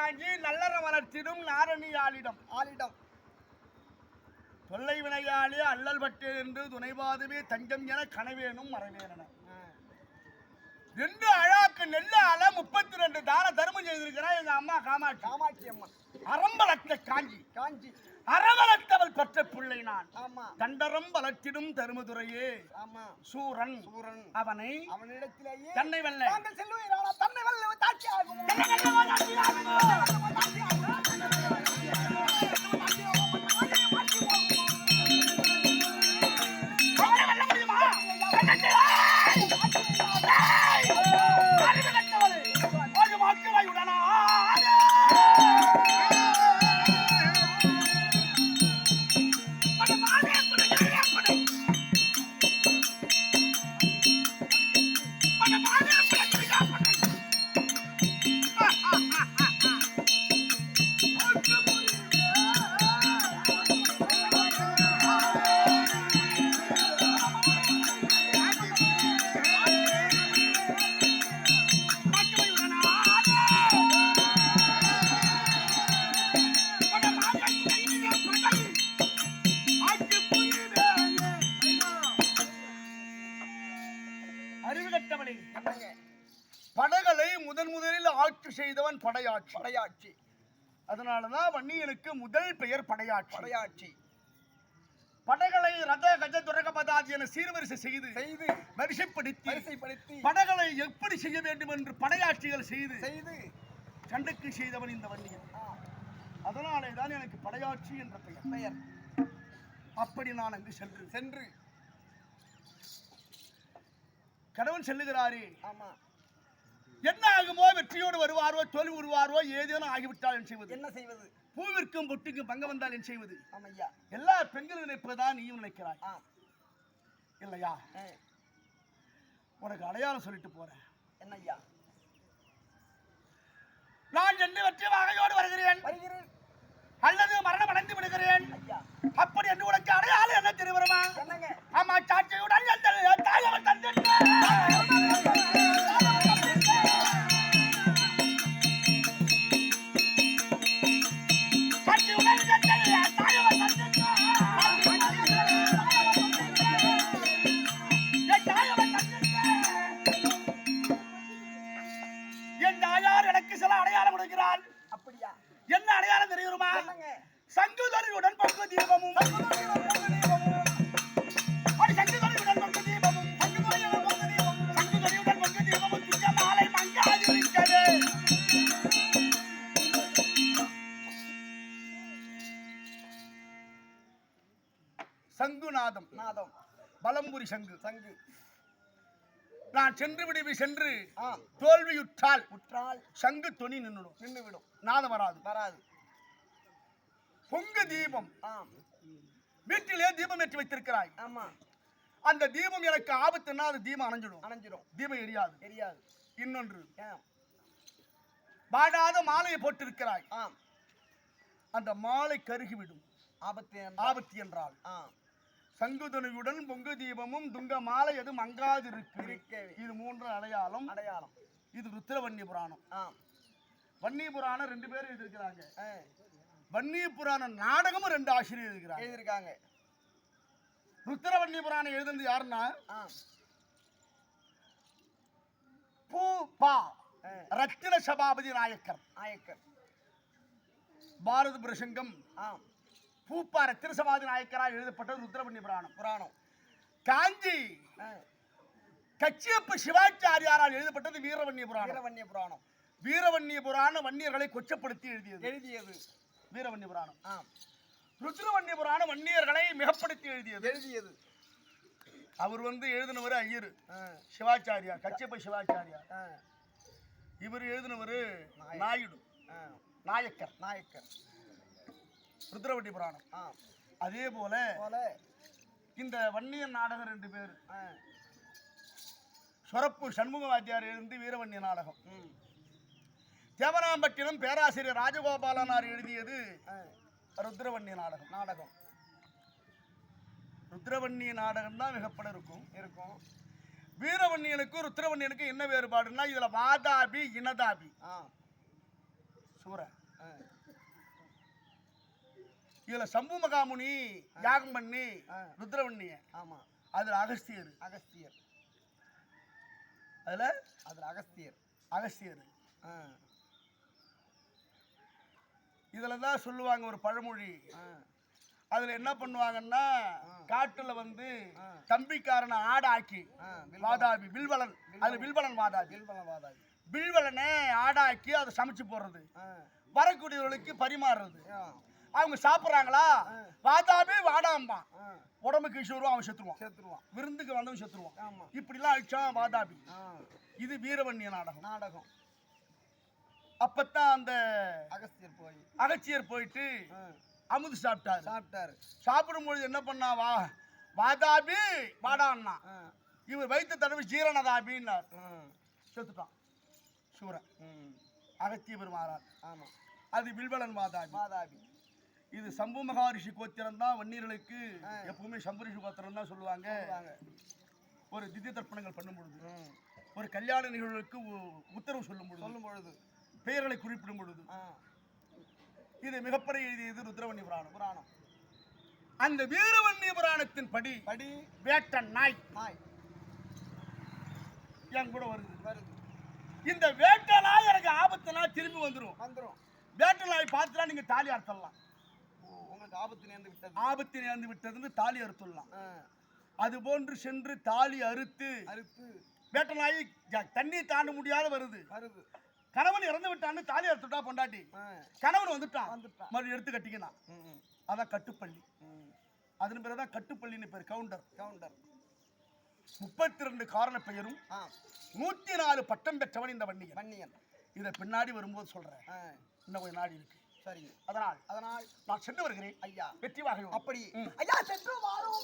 காஞ்சி நல்லற வளர்த்திடும் நாரணி ஆளிடம். ஆளிடம். தொல்லை வினையாளி அல்லல் பட்டு என்று துணைபாதுவே தஞ்சம் என கனவேனும் மறைவேன ஆ. ரெண்டு அழாக்கு நெல்ல அல முப்பத்தி ரெண்டு தான தர்மம் செய்திருக்கிறா எங்க அம்மா காமாட்சி. காமாட்சி அம்மன். அறம்பலத்த காஞ்சி. காஞ்சி. அறவளத்தவள் பெற்ற பிள்ளை நான். ஆமா. தண்டரம் வளர்த்திடும் தருமதுரையே. ஆமா. சூரன். சூரன். அவனை அவனிடத்திலேயே தன்னை வெல்ல. படகளை முதன் முதலில் ஆட்சி செய்தவன் படையாட்சி. படையாட்சி. அதனாலதான் வன்னியனுக்கு முதல் பெயர் படையாட்சி. படையாட்சி. படைகளை ரத கஜ துரக பதாதி என சீர்வரிசை செய்து செய்து வரிசைப்படுத்தி வரிசைப்படுத்தி படைகளை எப்படி செய்ய வேண்டும் என்று படையாட்சிகள் செய்து செய்து. சண்டைக்கு செய்தவன் இந்த வன்னியன். அதனாலே தான் எனக்கு படையாட்சி என்ற பெயர். பெயர். அப்படி நான் அங்கு சென்று சென்று. கடவுள் செல்லுகிறாரே. ஆமா. என்ன ஆகுமோ வெற்றியோடு வருவாரோ தோல்வி வருவாரோ ஏதேனும் ஆகிவிட்டால் செய்வது? என்ன செய்வது? பூவிற்கும் பொட்டுக்கும் பங்க வந்தால் என் செய்வது? ஆமையா. எல்லா பெண்களும் நினைப்பதுதான் நீயும் நினைக்கிறாய். இல்லையா? உனக்கு அடையாளம் சொல்லிட்டு போறேன். என்னய்யா நான் என்று வெற்றி வகையோடு வருகிறேன். வருகிறேன். அல்லது மரணம் அடைந்து விடுகிறேன் அப்படி என்று உனக்கு அடையாளம் என்ன என்னங்க? ஆமா சாட்சியுடன் தாயவன் தந்திருக்க. என்ன அடையாளம் தெரியுமா? என்னங்க? சங்குதொழியுடன் பங்கு தீபமும். சங்குநாதம் நாதம். பலம்புரி சங்கு சங்கு. நான் சென்று விடுவி சென்று தோல்வியுற்றால் உற்றால் சங்கு தொனி நின்னுடும். நின்று விடும் நாதம் வராது. வராது. பொங்கு தீபம். ஆம். வீட்டிலே தீபம் ஏற்றி வைத்திருக்கிறாய். ஆமா. அந்த தீபம் எனக்கு ஆபத்துன்னா அது தீபம் அணைஞ்சிடும். அணைஞ்சிரும். தீபம் எரியாது. தெரியாது இன்னொன்று. ஆம். வாடாத மாலையை போட்டிருக்கிறாய். ஆம். அந்த மாலை கருகிவிடும். ஆபத்து ஆபத்து என்றால். ஆ சங்குதனுயுடன் பொங்கு தீபமும் துங்க மாலை எது மங்காதிருக்கு இருக்கவே. இது மூன்று அடையாளம். அடையாளம். இது ருத்திரவன்னி புராணம் வன்னி புராணம் ரெண்டு பேரும் எழுதியிருக்கிறாங்க. வன்னி புராண நாடகமும் ரெண்டு ஆசிரியர் எழுதியிருக்கிறாங்க. எழுதியிருக்காங்க. ருத்திரவன்னி புராணம் எழுதுனது யாருன்னா? பூ பா. ரத்தின சபாபதி நாயக்கர். நாயக்கர். பாரத பிரசங்கம். ஆம். பூப்பா ரத்தின சபாபதி நாயக்கரால் எழுதப்பட்டது ருத்திரவன்னி புராணம். புராணம். காஞ்சி கச்சியப்ப சிவாச்சாரியாரால் எழுதப்பட்டது வீரவன்னிய புராணம். வீரவன்ய புராணம். வீரவன்னிய புராணம் வன்னியர்களை கொச்சப்படுத்தி எழுதியது. எழுதியது. வீரவன்னிய புராணம். ஆம். ருத்ரவன்னிய புராணம் வன்னியர்களை மிகப்படுத்தி எழுதியது. எழுதியது. அவர் வந்து எழுதினவர் ஐயர். சிவாச்சாரியார் கச்சியப்ப சிவாச்சாரியார். இவர் எழுதினவர் நாயுடு. நாயக்கர். நாயக்கர். ருத்ரவண்டி புராணம். அதே போல இந்த வன்னியர் நாடகம் ரெண்டு பேர். சொரப்பு சண்முக வாத்தியார் எழுந்து வீரவன்னிய நாடகம். ம், தேவனாம்பட்டினம் பேராசிரியர் ராஜகோபாலனார் எழுதியது ருத்ரவன்னிய நாடகம். நாடகம். ருத்ரவன்னிய நாடகம் தான் மிகப்பட இருக்கும். இருக்கும். வீரவன்னியனுக்கும் ருத்ரவன்னியனுக்கும் என்ன வேறுபாடுன்னா இதுல வாதாபி இனதாபி. சூர இதுல சம்பு மகாமுனி யாகம் பண்ணி. ருத்ரவண்ணிய ஆமா. அதுல அகஸ்தியர் அகஸ்தியர். அதுல? அதுல அகஸ்தியர். அகஸ்தியர் இதுல தான் சொல்லுவாங்க ஒரு பழமொழி. அதுல என்ன பண்ணுவாங்கன்னா. காட்டுல வந்து. தம்பிக்காரனை ஆடாக்கி வாதாபி வில்வலன். அது வில்வலன் வாதாபி. வில்வலவாதாபி. வில்வலனை ஆடாக்கி அதை சமைச்சு போடுறது. வரக்கூடியவர்களுக்கு பரிமாறுறது. அவங்க சாப்பிட்றாங்களா. வாதாபி வாடாம்பான் உடம்புக்கு இஷ்யூரும் அவன் செத்துருவான். சேர்த்துருவான் விருந்துக்கு வந்தவன் செத்துருவான். இப்படிலாம் அழிச்சான் வாதாபி. இது வீரவன்னிய நாடகம். நாடகம். அப்பத்தான் அந்த அகஸ்தியர் போய். அகச்சியர் போயிட்டு அமுது சாப்பிட்டாரு. சாப்பிட்டாரு. சாப்பிடும்பொழுது என்ன பண்ணா வா வாதாபி வாடான்னா. இவர் வைத்த தடவை ஜீரணதாபின்னார். செத்துட்டான். சூரன். ம், அகத்திய பெருமாறார் ஆமா. அது வில்வலன் வாதாபி. வாதாபி. இது சம்பு மகாரிஷி கோத்திரம் தான் வன்னியர்களுக்கு. எப்பவுமே சம்பு ரிஷி கோத்திரம் தான் சொல்லுவாங்க. ஒரு திவ்ய தர்ப்பணங்கள் பண்ணும் பொழுது ஒரு கல்யாண நிகழ்வுக்கு உத்தரவு சொல்லும் பொழுது சொல்லும் பொழுது. பெயர்களை குறிப்பிடும் பொழுது இது மிகப்பெரிய எழுதியது ருத்ரவண்ணி புராணம். புராணம். அந்த வீரவண்ணி புராணத்தின் படி படி வேட்டன் நாய். நாய் என் கூட வருது. வருது. இந்த வேட்டை நாய் எனக்கு ஆபத்துனா திரும்பி வந்துரும். வந்துரும். வேட்டை நாய் பார்த்துட்டா நீங்க தாலி அறுத்தலாம் ஆபத்து நேர்ந்து விட்டது. ஆபத்து நேர்ந்து விட்டதுன்னு தாலி அறுத்துடலாம். அது போன்று சென்று தாலி அறுத்து அறுத்து. வேட்டை நாய் ஜ- தண்ணி தாண்ட முடியாத வருது. வருது கணவன் இறந்து விட்டான்னு தாலி அறுத்துட்டா பொண்டாட்டி? கணவன் வந்துட்டான். மறுபடியும் எடுத்து கட்டிக்கலாம் அதான் கட்டுப்பள்ளி. அதன் பிறகுதான் கட்டுப்பள்ளின்னு பேர் கவுண்டர். கவுண்டர். முப்பத்தி ரெண்டு காரண பெயரும் நூத்தி நாலு பட்டம் பெற்றவன் இந்த வண்டியன் பன்னியன் இதை பின்னாடி வரும்போது சொல்றேன். இன்னும் கொஞ்சம் நாடி இருக்கு. சரிங்க அதனால் அதனால் நான் சென்று வருகிறேன். ஐயா. வெற்றி வாகை அப்படி. ஐயா சென்று வாரும்.